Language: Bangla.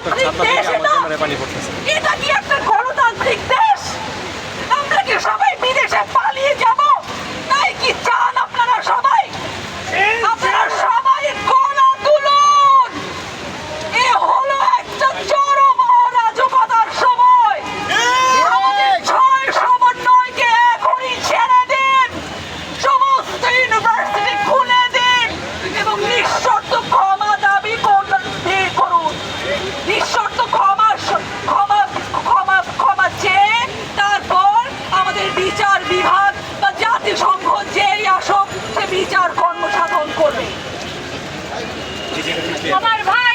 আপনার ছাদ থেকে বিভাগ বা জাতিসংঘ যেই আসক সে বিচার কর্মসাধন করবে। আমার ভাই